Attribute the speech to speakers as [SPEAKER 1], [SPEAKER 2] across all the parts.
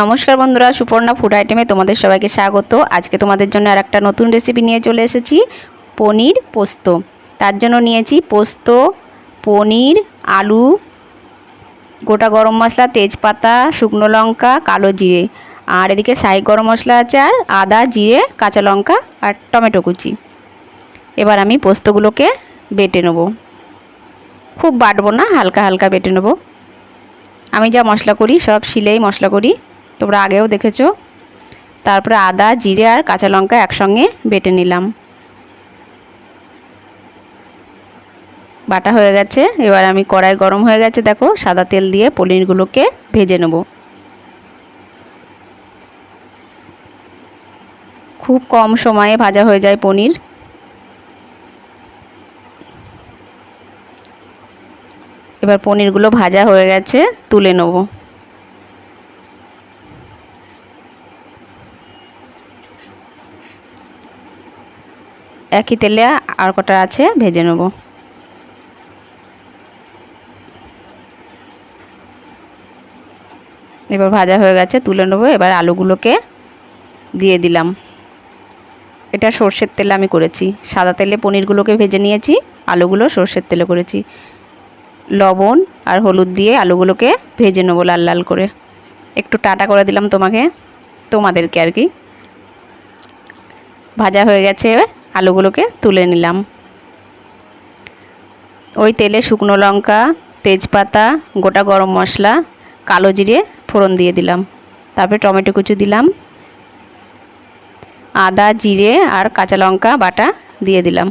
[SPEAKER 1] নমস্কার বন্ধুরা, সুপর্ণা ফুড আইটেমে তোমাদের সবাইকে স্বাগত। আজকে তোমাদের জন্য আর একটা নতুন রেসিপি নিয়ে চলে এসেছি, পনির পোস্ত। তার জন্য নিয়েছি পোস্ত, পনির, আলু, গোটা গরম মশলা, তেজপাতা, শুকনো লঙ্কা, কালো জিরে। আর এদিকে শাহি গরম মশলা আছে আর আদা, জিরে, কাঁচা লঙ্কা আর টমেটো কুচি। এবার আমি পোস্তগুলোকে বেটে নেব। খুব বাটবো না, হালকা হালকা বেটে নেব। আমি যা মশলা করি সব শিলেই মশলা করি। তোমরা আগেও দেখেছ? তারপরে আদা, জিরে আর কাঁচা লঙ্কা একসঙ্গে বেটে নিলাম। বাটা হয়ে গেছে। এবার আমি কড়াই গরম হয়ে গেছে, দেখো। সাদা তেল দিয়ে পনিরগুলোকে ভেজে নেব। খুব কম সময়ে ভাজা হয়ে যায় পনির। এবার পনিরগুলো ভাজা হয়ে গেছে, তুলে নেব। একই তেলে আর কটা আছে ভেজে নেব। এবার ভাজা হয়ে গেছে, তুলে নেব। এবার আলুগুলোকে দিয়ে দিলাম। এটা সর্ষের তেলে আমি করেছি। সাদা তেলে পনিরগুলোকে ভেজে নিয়েছি, আলুগুলো সর্ষের তেলে করেছি। লবণ আর হলুদ দিয়ে আলুগুলোকে ভেজে নেব লাল লাল করে। একটু টাটা করে দিলাম তোমাকে, তোমাদেরকে আর কি। ভাজা হয়ে গেছে আলুগুলোকে তুলে নিলাম। ওই তেলে শুকনো লঙ্কা, তেজপাতা, গোটা গরম মশলা, কালো জিরে ফোড়ন দিয়ে দিলাম। তারপরে টমেটো কুচু দিলাম। আদা, জিরে আর কাঁচা লঙ্কা বাটা দিয়ে দিলাম।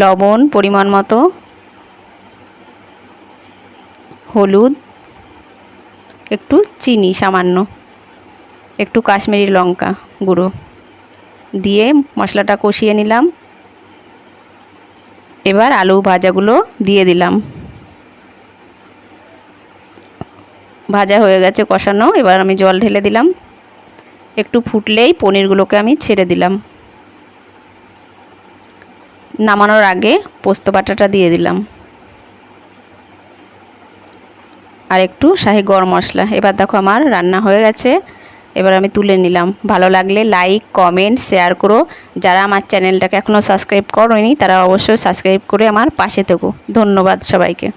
[SPEAKER 1] লবণ পরিমাণ মতো, হলুদ, একটু চিনি সামান্য। একটু কাশ্মীরি লঙ্কা গুঁড়ো দিয়ে মশলাটা কষিয়ে নিলাম। এবার আলু ভাজাগুলো দিয়ে দিলাম। ভাজা হয়ে গেছে কষানো, এবার আমি জল ঢেলে দিলাম। একটু ফুটলেই পনিরগুলোকে আমি ছেড়ে দিলাম। নামানোর আগে পোস্ত বাটাটা দিয়ে দিলাম। আর একটু শাহি গরম মশলা। এবার দেখো আমার রান্না হয়ে গেছে। এবার আমি তুলে নিলাম। ভালো লাগলে লাইক কমেন্ট শেয়ার করো। যারা আমার চ্যানেলটাকে এখনও সাবস্ক্রাইব করোনি, তারা অবশ্যই সাবস্ক্রাইব করে আমার পাশে থেকো। ধন্যবাদ সবাইকে।